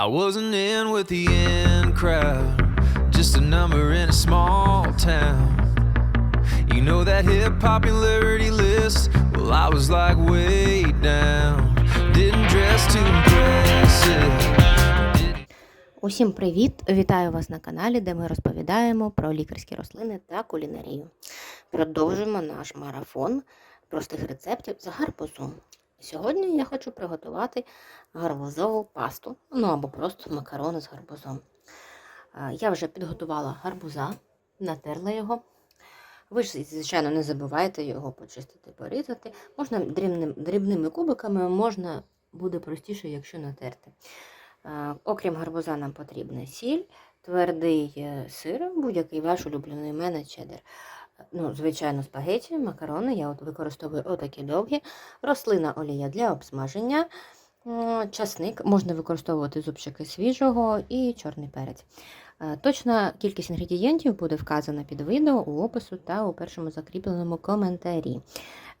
I wasn't in with the in crowd, just a number in a small town. You know that hit popularity list? Well, I was like way down. Didn't dress too impressive. Усім привіт! Вітаю вас на каналі, де ми розповідаємо про лікарські рослини та кулінарію. Продовжуємо наш марафон простих рецептів з гарбузом. Сьогодні я хочу приготувати гарбузову пасту, ну або просто макарони з гарбузом. Я вже підготувала гарбуза, натерла його. Ви ж, звичайно, не забувайте його почистити, порізати. Можна дрібним, дрібними кубиками, можна буде простіше, якщо натерти. Е, Окрім гарбуза, нам потрібна сіль, твердий е, сир, будь-який ваш улюблений мене чеддер. Ну, звичайно, спагеті, макарони. Я от використовую отакі довгі, рослина олія для обсмаження, часник, можна використовувати зубчики свіжого і чорний перець. Е, Точна кількість інгредієнтів буде вказана під відео у опису та у першому закріпленому коментарі.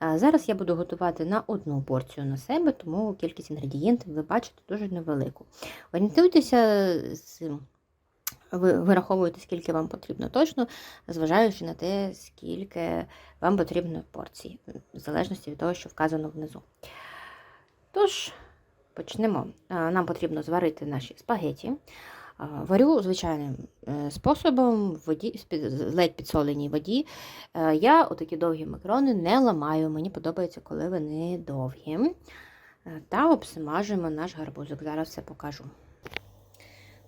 Е, Зараз я буду готувати на одну порцію на себе, тому кількість інгредієнтів ви бачите дуже невелику. Орієнтуйтеся, з- ви вираховуєте, скільки вам потрібно точно, зважаючи на те, скільки вам потрібно порцій, в залежності від того, що вказано внизу. Тож, почнемо. Нам потрібно зварити наші спагеті. Варю звичайним е, способом в воді, ледь підсоленій воді. Е, Я отакі довгі макарони не ламаю. Мені подобається, коли вони довгі. Е, Та обсмажуємо наш гарбузик. Зараз все покажу.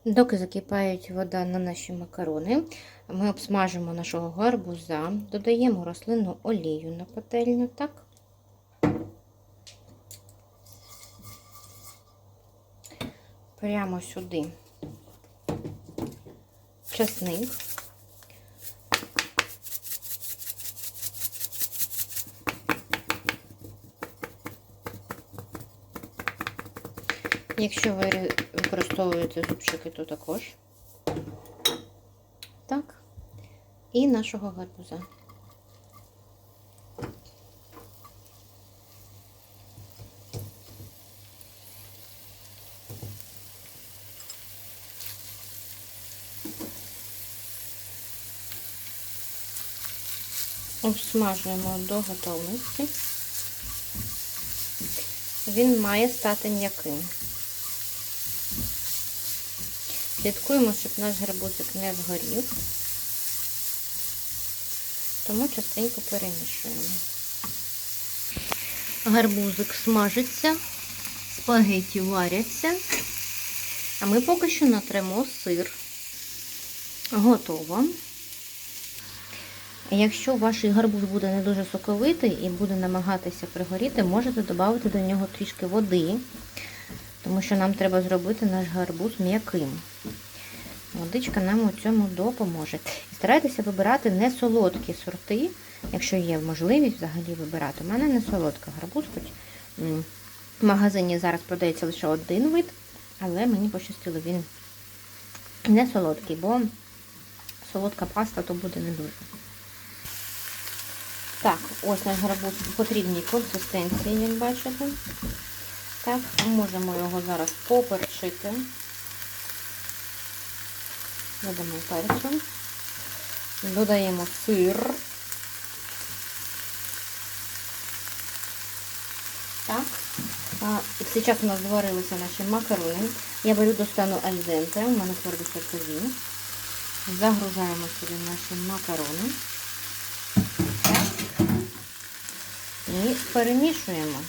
Доки закипає вода на наші макарони, ми обсмажимо нашого гарбуза, додаємо рослинну олію на пательню, так? Прямо сюди чесник. Якщо ви використовуєте зубчики, то також. Так. І нашого гарбуза. Обсмажуємо до готовності. Він має стати м'яким. Слідкуємо, щоб наш гарбузик не згорів, тому частенько перемішуємо. Гарбузик смажиться, спагеті варяться, а ми поки що натремо сир. Готово. Якщо ваш гарбуз буде не дуже соковитий і буде намагатися пригоріти, можете додати до нього трішки води, тому що нам треба зробити наш гарбуз м'яким. Водичка нам у цьому допоможе. І старайтеся вибирати не солодкі сорти, якщо є можливість взагалі вибирати. У мене не солодка гарбуз, хоч в магазині зараз продається лише один вид, але мені пощастило, він не солодкий, бо солодка паста то буде не дуже. Так, ось наш гарбуз в потрібній консистенції, як бачите. Так, можемо його зараз поперчити. Додаємо перцю. Додаємо сир. Так. А, зараз у нас зварилися наші макарони. Я беру до стану альденте, у мене твердо сокові. Загружаємо сюди наші макарони. І перемішуємо.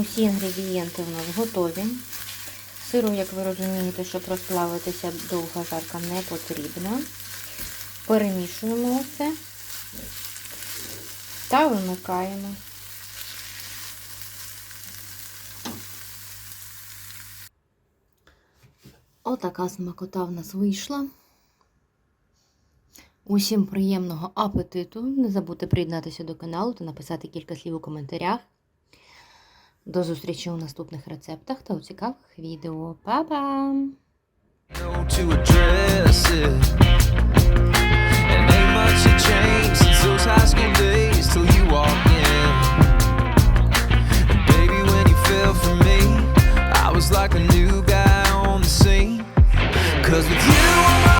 Усі інгредієнти у нас готові. Сиру, як ви розумієте, щоб розплавитися довга жарка не потрібно. Перемішуємо все та вимикаємо. Отака смакота в нас вийшла. Усім приємного апетиту. Не забудьте приєднатися до каналу та написати кілька слів у коментарях. До зустрічі у наступних рецептах та у цікавих відео. Па-па!